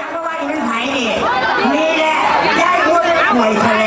จักรวาลอินัทไทยนี่นี่แหละยายพูดป่วยทะเล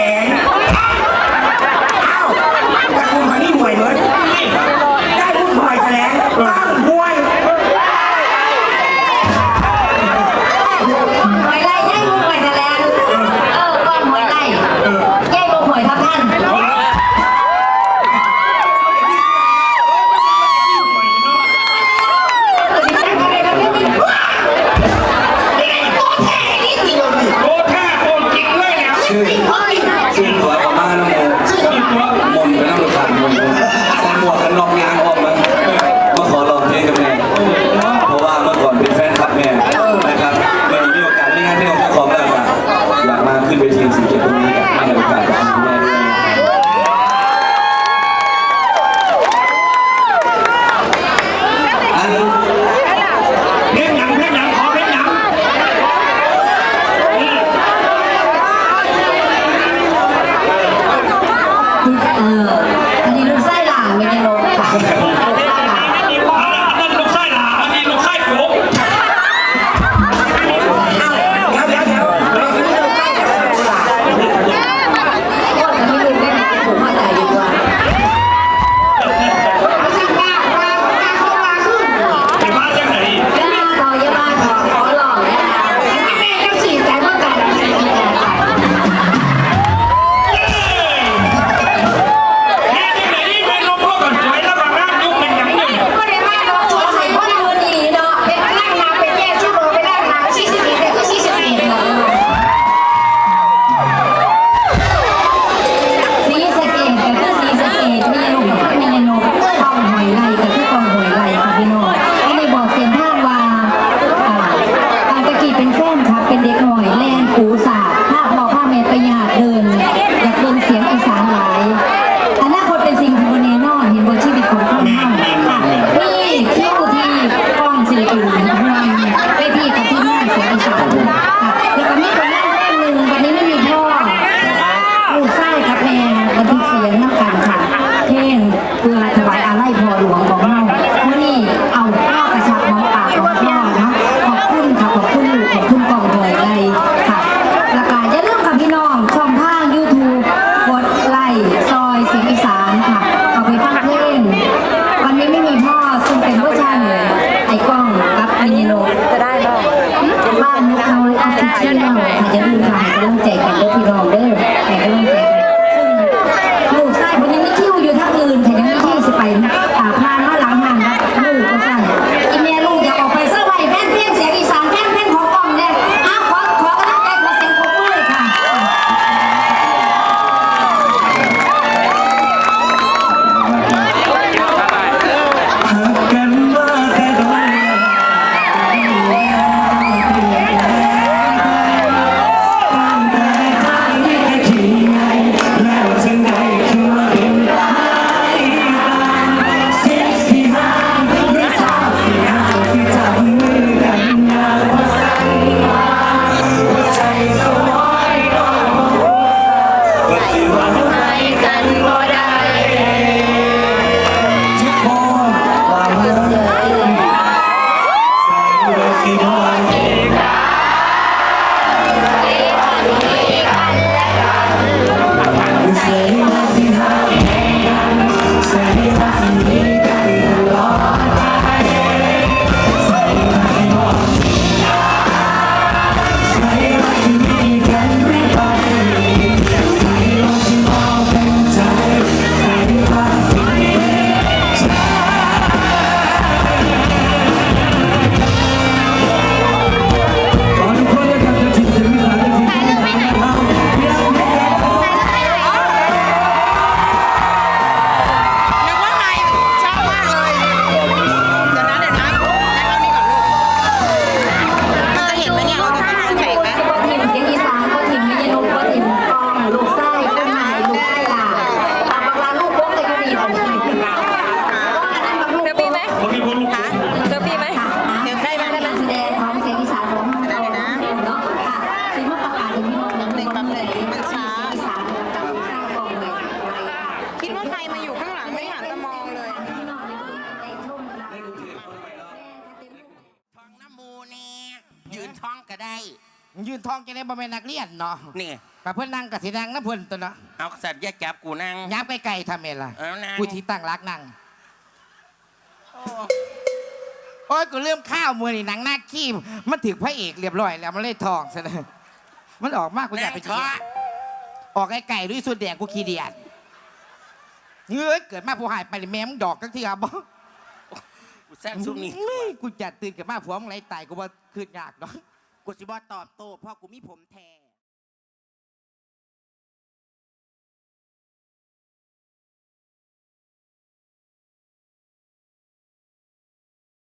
กล้องกับอันิโนจะได้บ้างบ้านนกเขาออฟฟิเชีอาจะดูถ่ายกำลังใจกันด้ย you? ยืนท้องก็ได้ ยืนทองจะได้บ่แม่นนักเรียนเนาะนี่ กับเพื่อนนั่งกับสินั่งนะเพื่อนตัวเนาะเอาสัตว์แยกจับกูนั่งย้ำไปไกลทำเองล่ะเอานั่งกูที่ตั้งรักนั่งโอ้ยกูเริ่มข้าวมือนี่หนังหน้าขี้มันถึงพระเอกเรียบร้อยแล้วมันเลยทองซะเลยมันออกมากกูอยากไปนั่งเที่ยวเถอะออกไอ้ไก่ด้วยสุดแดงกูขี้เดียดเฮ้ยเกิดมาผู้หายไปเลยแม่มึงดอกกันที่ครับบ่กูแซ่บซุ่มนี่ไม่กูจะตื่นกับมาผัวมึงไรตายกูว่า คืนยากเนาะกูสิบอตอบโต้พ่อกูมีผมแทน